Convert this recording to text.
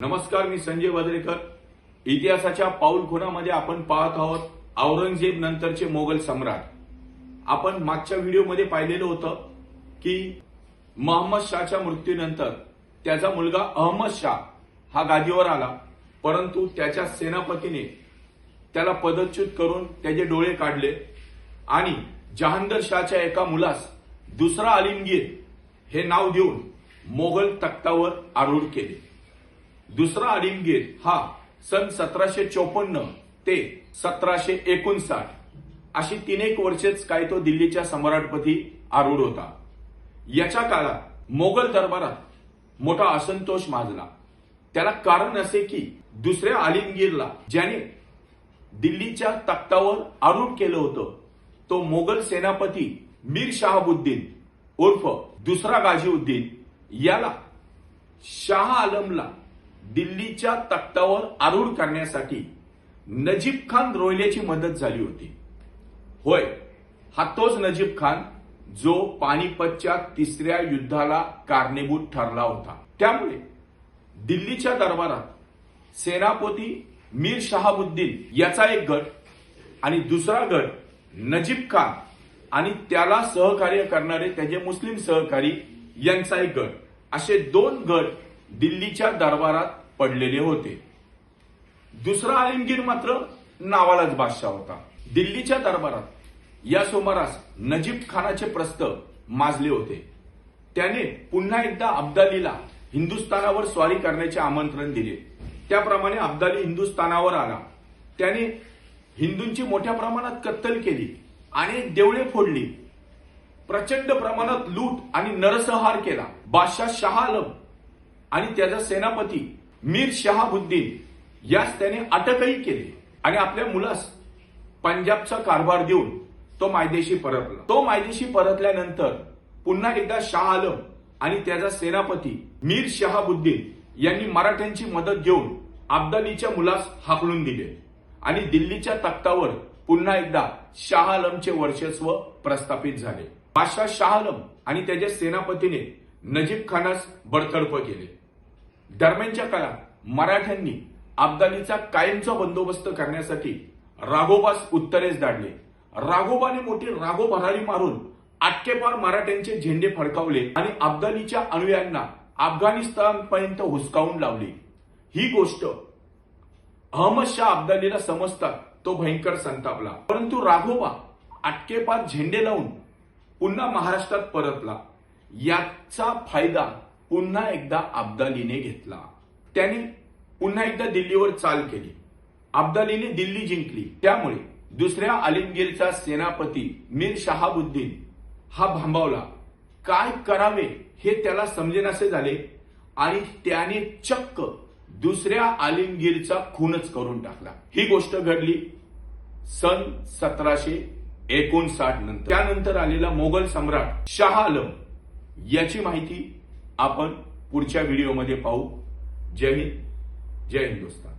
नमस्कार मी संजय वदरेकर. इतिहासाच्या पाऊलखुणामध्ये आपण पाहत आहोत औरंगजेब नंतरचे मोगल सम्राट. आपण मागच्या व्हिडिओमध्ये पाहिलेलं होतं की महम्मद शाहच्या मृत्यूनंतर त्याचा मुलगा अहमद शाह हा गादीवर आला परंतु त्याच्या सेनापतीने त्याला पदच्युत करून त्याचे डोळे काढले आणि जहांगीर शाहच्या एका मुलास दुसरा आलिमगीर हे नाव देऊन मोगल तख्तावर आरूढ केले. दुसरा आलिमगीर हा सन सतराशे चौपन्न ते सतराशे एकोणसाठ. अशी तीन एक वर्षेच काय तो दिल्लीच्या सम्राटपदी आरूढ होता. याच्या काळात मोगल दरबारात मोठा असंतोष माजला. त्याला कारण असे की दुसऱ्या आलिमगीरला ज्याने दिल्लीच्या तख्तावर आरूढ केलं होतं तो मोगल सेनापती मीर शहाबुद्दीन उर्फ दुसरा गाझीउद्दीन याला शाह आलमला दिल्लीच्या तख्तावर आरूढ करण्यासाठी नजीब खान रोहिल्याची मदत झाली होती. होय हा तोच नजीब खान जो पानिपतच्या तिसऱ्या युद्धाला कारणीभूत ठरला होता. त्यामुळे दिल्लीच्या दरबारात सेनापती मीर शहाबुद्दीन याचा एक गट आणि दुसरा गट नजीब खान आणि त्याला सहकार्य करणारे त्याचे मुस्लिम सहकारी यांचा एक गट. असे दोन गट दिल्लीच्या दरबारात पडलेले होते. दुसरा आलमगीर मात्र नावालाच बादशाह होता. दिल्लीच्या दरबारात या सुमारास नजीब खानाचे प्रस्त माजले होते. त्याने पुन्हा एकदा अब्दालीला हिंदुस्थानावर स्वारी करण्याचे आमंत्रण दिले. त्याप्रमाणे अब्दाली हिंदुस्थानावर आला. त्याने हिंदूंची मोठ्या प्रमाणात कत्तल केली आणि देवळे फोडली. प्रचंड प्रमाणात लूट आणि नरसंहार केला. बादशाह शहा आलम आणि त्याचा सेनापती मीर शहाबुद्दीन यास त्याने अटकही केली. आणि आपल्या मुलास पंजाबचा कारभार देऊन तो मायदेशी परतला. तो मायदेशी परतल्यानंतर पुन्हा एकदा शाह आलम आणि त्याचा सेनापती मीर शहाबुद्दीन यांनी मराठ्यांची मदत घेऊन अब्दालीच्या मुलास हाकलून दिले. आणि दिल्लीच्या तख्तावर पुन्हा एकदा शाह आलमचे वर्चस्व प्रस्थापित झाले. बादशाह शाह आलम आणि त्याच्या सेनापतीने नजीब खानास बडतर्फ केले. दरम्यानच्या काळात मराठ्यांनी अब्दालीचा कायमचा बंदोबस्त करण्यासाठी राघोबास उत्तरेस धाडले राघोबाने मोठी राघो भरारी मारून आटकेपार मराठ्यांचे झेंडे फडकावले आणि अब्दालीच्या अनुयांना अफगाणिस्तानपर्यंत हुसकावून लावली. ही गोष्ट अहमद शाह अब्दालीला समजतात तो भयंकर संतापला. परंतु राघोबा आटकेपार झेंडे लावून पुन्हा महाराष्ट्रात परतला. याचा फायदा पुन्हा एकदा अब्दालीने घेतला. त्याने पुन्हा एकदा दिल्लीवर चाल केली. अब्दालीने दिल्ली जिंकली. त्यामुळे दुसऱ्या आलिमगीरचा सेनापती मीर शहाबुद्दीन हा भांबावला. काय करावे हे त्याला समजेनासे झाले आणि त्याने चक्क दुसऱ्या आलिमगीरचा खूनच करून टाकला. ही गोष्ट घडली सन सतराशे एकोणसाठ नंतर. त्यानंतर आलेला मोगल सम्राट शाह आलम याची माहिती आपण पुढच्या व्हिडिओमध्ये पाहू. जय हिंद जय हिंदुस्तान.